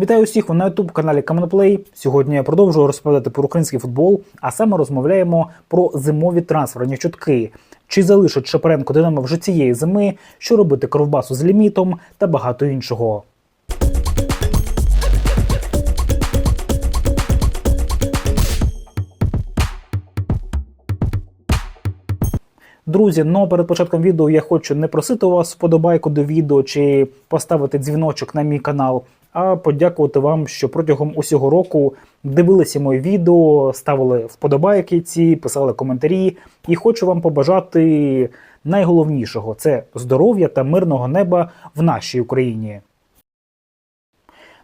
Вітаю усіх ви на youtube каналі Камоноплей. Сьогодні я продовжую розповідати про український футбол, а саме розмовляємо про зимові трансферні чутки. Чи залишить Шапаренко Динамо вже цієї зими, що робити кровбасу з лімітом та багато іншого. Друзі, ну перед початком відео я хочу не просити у вас вподобайку до відео чи поставити дзвіночок на мій канал, а подякувати вам, що протягом усього року дивилися мої відео, ставили вподобайки ці, писали коментарі. І хочу вам побажати найголовнішого це здоров'я та мирного неба в нашій Україні.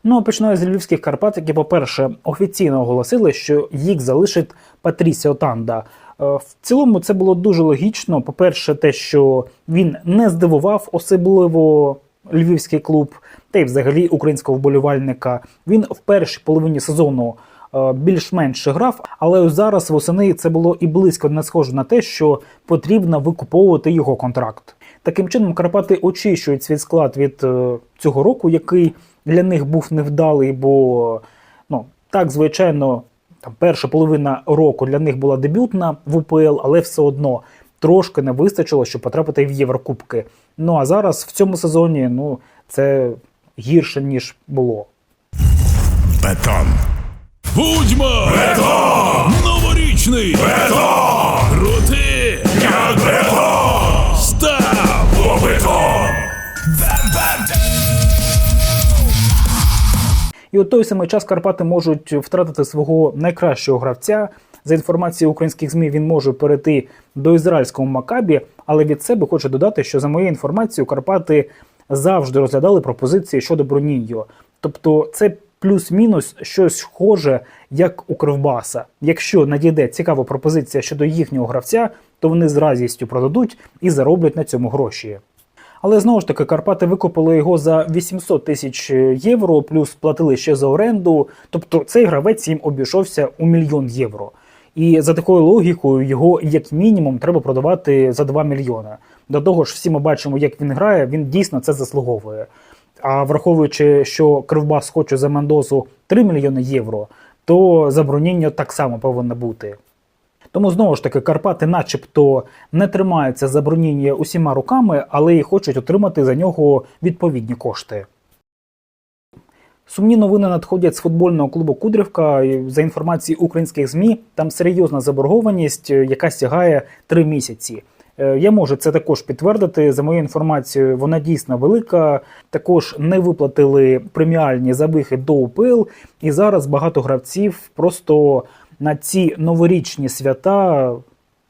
Ну, а починаю з львівських Карпат, які, по-перше, офіційно оголосили, що їх залишить Патрісіо Танда. Е, В цілому це було дуже логічно. По-перше, те, що він не здивував особливо львівський клуб, та й взагалі українського вболівальника. Він в першій половині сезону е, більш-менш грав, але зараз восени це було і близько не схоже на те, що потрібно викуповувати його контракт. Таким чином, Карпати очищують свій склад від е, цього року, який для них був невдалий, бо ну так звичайно. Там перша половина року для них була дебютна в УПЛ, але все одно трошки не вистачило, щоб потрапити в Єврокубки. Ну а зараз в цьому сезоні ну це гірше ніж було. Бетон. Будьмо! Бетон! Новорічний! Бетон! Крути! Як бетон! Став! Бетон! І у той самий час Карпати можуть втратити свого найкращого гравця. За інформацією українських ЗМІ, він може перейти до ізраїльського Макабі, але від себе хочу додати, що за моєю інформацією, Карпати завжди розглядали пропозиції щодо Броніньо. Тобто це плюс-мінус щось схоже, як у Кривбаса. Якщо надійде цікава пропозиція щодо їхнього гравця, то вони з радістю продадуть і зароблять на цьому гроші. Але знову ж таки Карпати викупили його за 800 тисяч євро, плюс платили ще за оренду. Тобто цей гравець їм обійшовся у мільйон євро. І за такою логікою його як мінімум треба продавати за 2 мільйони. До того ж, всі ми бачимо, як він грає, він дійсно це заслуговує. А враховуючи, що Кривбас хоче за Мендозу 3 мільйони євро, то заброніння так само повинно бути. Тому знову ж таки Карпати, начебто, не тримаються за броніння усіма руками, але й хочуть отримати за нього відповідні кошти. Сумні новини надходять з футбольного клубу Кудрівка. За інформацією українських ЗМІ, там серйозна заборгованість, е, яка сягає 3 місяці. Е, Я можу це також підтвердити. За моєю інформацією, вона дійсно велика. Також не виплатили преміальні за вихід до УПЛ, і зараз багато гравців просто на ці новорічні свята,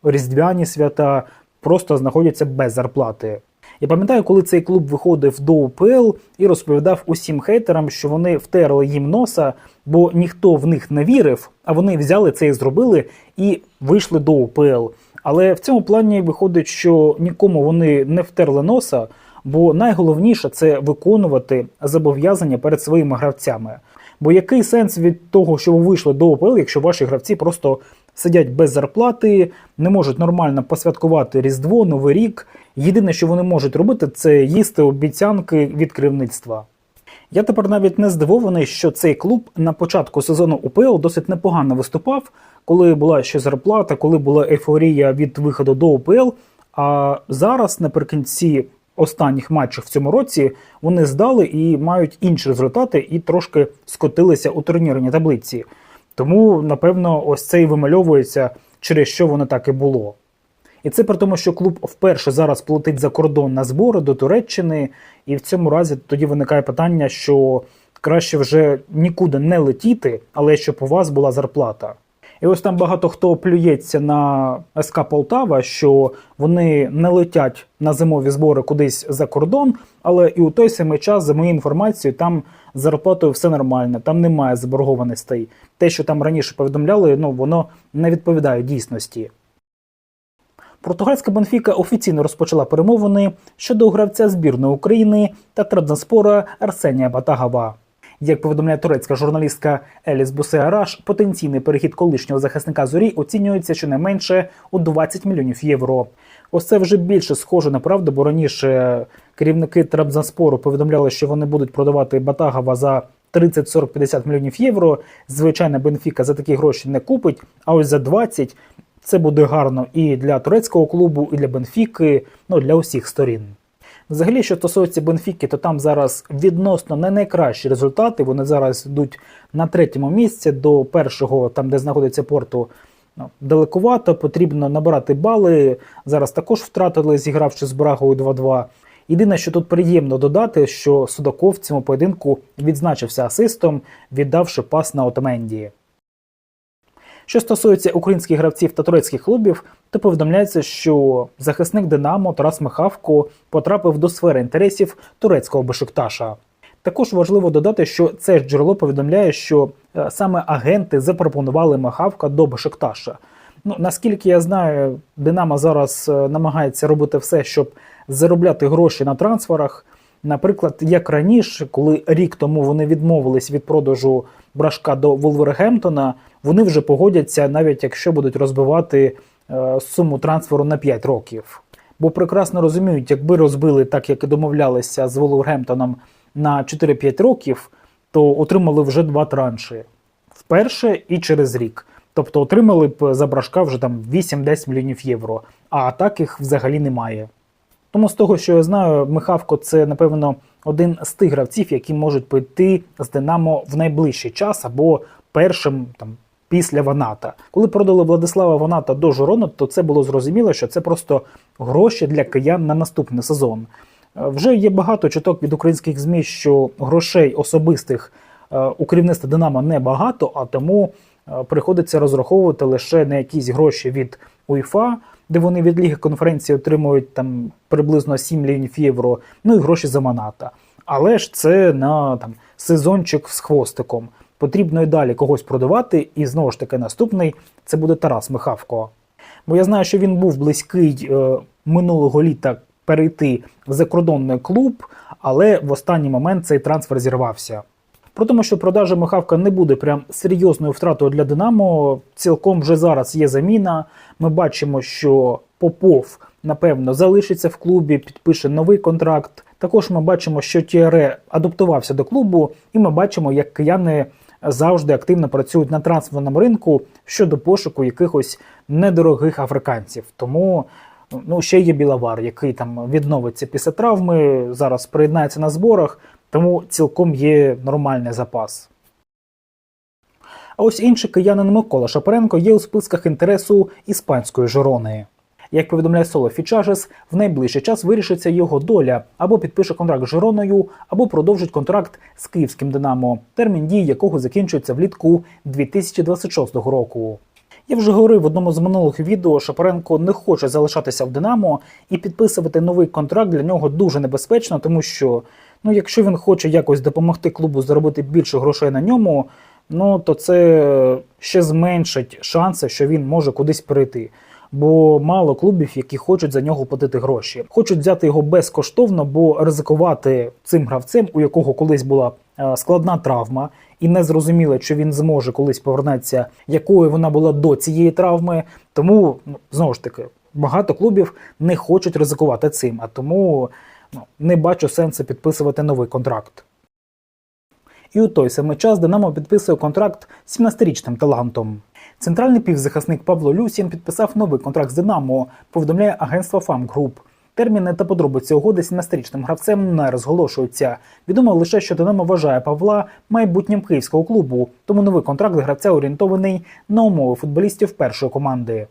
різдвяні свята просто знаходяться без зарплати. Я пам'ятаю, коли цей клуб виходив до УПЛ і розповідав усім хейтерам, що вони втерли їм носа, бо ніхто в них не вірив, а вони взяли це і зробили і вийшли до УПЛ. Але в цьому плані виходить, що нікому вони не втерли носа, бо найголовніше це виконувати зобов'язання перед своїми гравцями. Бо який сенс від того, що ви вийшли до ОПЛ, якщо ваші гравці просто сидять без зарплати, не можуть нормально посвяткувати Різдво, Новий рік. Єдине, що вони можуть робити, це їсти обіцянки від керівництва. Я тепер навіть не здивований, що цей клуб на початку сезону УПЛ досить непогано виступав, коли була ще зарплата, коли була ейфорія від виходу до УПЛ. А зараз, наприкінці останніх матчів в цьому році, вони здали і мають інші результати, і трошки скотилися у турнірній таблиці. Тому, напевно, ось це і вимальовується, через що воно так і було. І це при тому, що клуб вперше зараз платить за кордон на збори до Туреччини, і в цьому разі тоді виникає питання, що краще вже нікуди не летіти, але щоб у вас була зарплата. І ось там багато хто плюється на СК Полтава, що вони не летять на зимові збори кудись за кордон, але і у той самий час, за моєю інформацією, там з зарплатою все нормально, там немає заборгованостей. Те, що там раніше повідомляли, ну воно не відповідає дійсності. Португальська Бенфіка офіційно розпочала перемовини щодо гравця збірної України та транспора Арсенія Батагава. Як повідомляє турецька журналістка Еліс Бусеараш, потенційний перехід колишнього захисника зорі оцінюється щонайменше у 20 мільйонів євро. Ось це вже більше схоже на правду, бо раніше керівники Трабзанспору повідомляли, що вони будуть продавати Батагава за 30, 40, 50 мільйонів євро. Звичайно, Бенфіка за такі гроші не купить. А ось за 20 це буде гарно і для турецького клубу, і для Бенфіки, ну для усіх сторін. Взагалі, що стосується Бенфіки, то там зараз відносно не найкращі результати. Вони зараз йдуть на третьому місці до першого, там де знаходиться порту. Ну, далекувато, потрібно набирати бали. Зараз також втратили, зігравши з Брагою 2-2. Єдине, що тут приємно додати, що Судаков в цьому поєдинку відзначився асистом, віддавши пас на Отаменді. Що стосується українських гравців та турецьких клубів, то повідомляється, що захисник Динамо Тарас Михавко потрапив до сфери інтересів турецького Бешикташа. Також важливо додати, що це ж джерело повідомляє, що е, саме агенти запропонували Махавка до Бешикташа. Ну наскільки я знаю, Динамо зараз е, намагається робити все, щоб заробляти гроші на трансферах. Наприклад, як раніше, коли рік тому вони відмовились від продажу брашка до Вулвергемптона, вони вже погодяться, навіть якщо будуть розбивати е, суму трансферу на 5 років. Бо прекрасно розуміють, якби розбили так, як і домовлялися з Вулвергемптоном на 4-5 років, то отримали вже два транші вперше і через рік. Тобто отримали б за брашка вже там 8-10 мільйонів євро, а таких взагалі немає. Тому з того, що я знаю, Михавко це, напевно, один з тих гравців, які можуть піти з Динамо в найближчий час або першим там. Після Ваната. Коли продали Владислава Ваната до Жорона, то це було зрозуміло, що це просто гроші для киян на наступний сезон. Е, Вже є багато чуток від українських ЗМІ, що грошей особистих е, у керівництва Динамо небагато, а тому е, приходиться розраховувати лише на якісь гроші від УЄФА, де вони від Ліги конференції отримують там приблизно 7 мільйонів євро, ну і гроші за Маната. Але ж це на там сезончик з хвостиком. Потрібно і далі когось продавати, і знову ж таки наступний це буде Тарас Михавко. Бо я знаю, що він був близький е, минулого літа перейти в закордонний клуб, але в останній момент цей трансфер зірвався. Про тому, що продажа Михавка не буде прям серйозною втратою для Динамо, цілком вже зараз є заміна. Ми бачимо, що Попов, напевно, залишиться в клубі, підпише новий контракт. Також ми бачимо, що Тіаре адаптувався до клубу, і ми бачимо, як кияни завжди активно працюють на трансферному ринку щодо пошуку якихось недорогих африканців. Тому ну ще є Білавар, який там відновиться після травми, зараз приєднається на зборах, тому цілком є нормальний запас. А ось інший киянин Микола Шапаренко є у списках інтересу іспанської Жирони. Як повідомляє Соло Фічажес, в найближчий час вирішиться його доля або підпише контракт з Жироною, або продовжить контракт з київським Динамо, термін дії якого закінчується влітку 2026 року. Я вже говорив в одному з минулих відео, Шапаренко не хоче залишатися в Динамо і підписувати новий контракт для нього дуже небезпечно, тому що ну, якщо він хоче якось допомогти клубу заробити більше грошей на ньому, ну то це ще зменшить шанси, що він може кудись перейти. Бо мало клубів, які хочуть за нього платити гроші, хочуть взяти його безкоштовно, бо ризикувати цим гравцем, у якого колись була е, складна травма, і не зрозуміло, чи він зможе колись повернутися, якою вона була до цієї травми. Тому ну, знову ж таки багато клубів не хочуть ризикувати цим, а тому не бачу сенсу підписувати новий контракт. І у той самий час Динамо підписує контракт з 17-річним талантом. Центральний півзахисник Павло Люсін підписав новий контракт з Динамо, повідомляє агентство FAM Group. Терміни та подробиці угоди з 17-річним гравцем не розголошуються. Відомо лише, що Динамо вважає Павла майбутнім київського клубу, тому новий контракт гравця орієнтований на умови футболістів першої команди.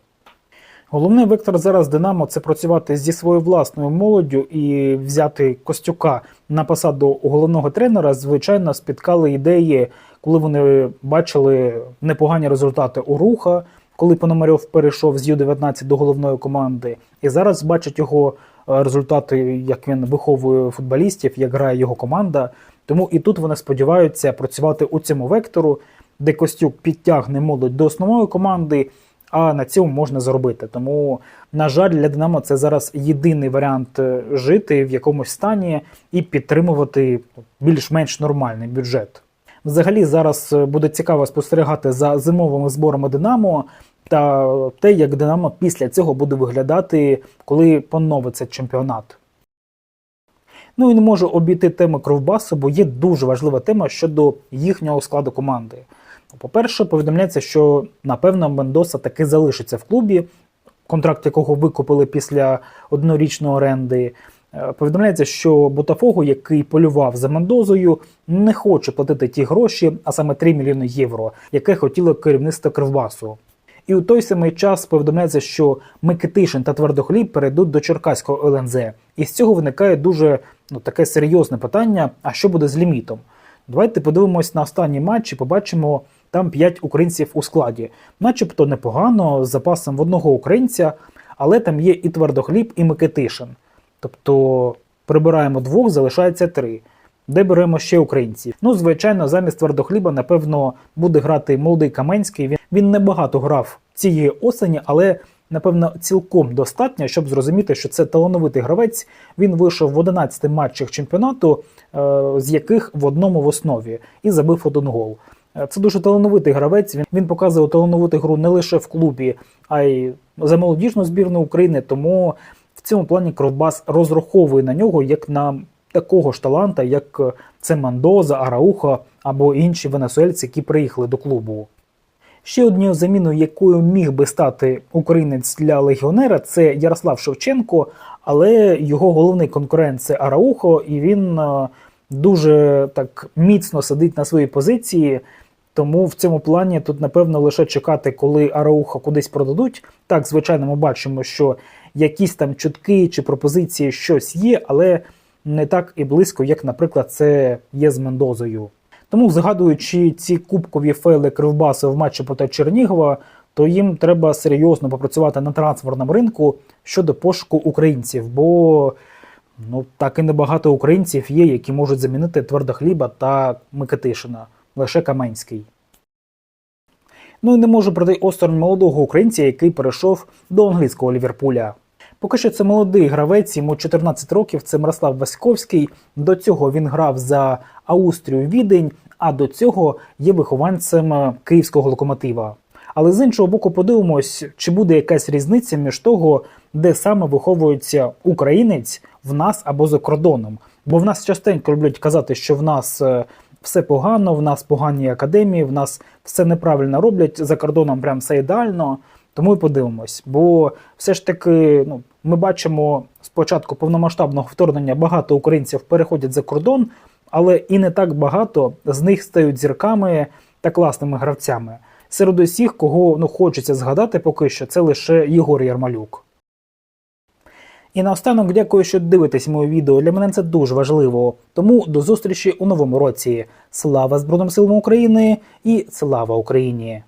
Головний вектор зараз Динамо це працювати зі своєю власною молоддю і взяти Костюка на посаду головного тренера. Звичайно, спіткали ідеї, коли вони бачили непогані результати у руха, коли Пономарьов перейшов з Ю-19 до головної команди, і зараз бачать його е, результати, як він виховує футболістів, як грає його команда. Тому і тут вони сподіваються працювати у цьому вектору, де Костюк підтягне молодь до основної команди а на цьому можна заробити. Тому, на жаль, для Динамо це зараз єдиний варіант е, жити в якомусь стані і підтримувати більш-менш нормальний бюджет. Взагалі, зараз е, буде цікаво спостерігати за зимовими зборами Динамо та те, як Динамо після цього буде виглядати, коли поновиться чемпіонат. Ну і не можу обійти теми Кровбасу, бо є дуже важлива тема щодо їхнього складу команди. По-перше, повідомляється, що напевно Мендоса таки залишиться в клубі, контракт якого викупили після однорічної оренди. Е, Повідомляється, що Ботафого, який полював за Мендозою, не хоче платити ті гроші, а саме 3 мільйони євро, яке хотіло керівництво Кривбасу. І у той самий час повідомляється, що Микитишин та Твердохліб перейдуть до Черкаського ЛНЗ. І з цього виникає дуже ну, таке серйозне питання: а що буде з лімітом? Давайте подивимось на останній матч і побачимо там 5 українців у складі. Начебто непогано, з запасом в одного українця, але там є і Твердохліб, і Микитишин. Тобто прибираємо двох, залишається три. Де беремо ще українців? Ну, звичайно, замість твердохліба, напевно, буде грати молодий Каменський. Він, він небагато грав цієї осені, але напевно цілком достатньо, щоб зрозуміти, що це талановитий гравець. Він вийшов в 11 матчах чемпіонату, е, з яких в одному в основі, і забив один гол. Е, Це дуже талановитий гравець. Він, він показує талановиту гру не лише в клубі, а й за молодіжну збірну України. Тому в цьому плані Кровбас розраховує на нього як на такого ж таланта, як е, це Мандоза, Араухо або інші венесуельці, які приїхали до клубу. Ще однією заміною, якою міг би стати українець для легіонера, це Ярослав Шевченко, але його головний конкурент це Араухо, і він е, дуже так міцно сидить на своїй позиції. Тому в цьому плані тут, напевно, лише чекати, коли Араухо кудись продадуть. Так, звичайно, ми бачимо, що якісь там чутки чи пропозиції щось є, але не так і близько, як, наприклад, це є з Мендозою. Тому, згадуючи ці кубкові фейли Кривбасу в матчі проти Чернігова, то їм треба серйозно попрацювати на трансферному ринку щодо пошуку українців, бо ну так і небагато українців є, які можуть замінити Твердохліба та Микитишина, лише Каменський. Ну і не можу пройти осторонь молодого українця, який перейшов до англійського Ліверпуля. Поки що це молодий гравець, йому 14 років, це Мирослав Васьковський. До цього він грав за Аустрію Відень, а до цього є вихованцем київського локомотива. Але з іншого боку, подивимось, чи буде якась різниця між того, де саме виховується українець в нас або за кордоном. Бо в нас частенько люблять казати, що в нас е, все погано, в нас погані академії, в нас все неправильно роблять за кордоном, прям все ідеально. Тому і подивимось. Бо все ж таки, ну, ми бачимо спочатку повномасштабного вторгнення багато українців переходять за кордон, але і не так багато з них стають зірками та класними гравцями. Серед усіх, кого ну, хочеться згадати поки що, це лише Єгор Ярмалюк. І наостанок дякую, що дивитесь моє відео. Для мене це дуже важливо. Тому до зустрічі у новому році. Слава Збройним силам України і слава Україні!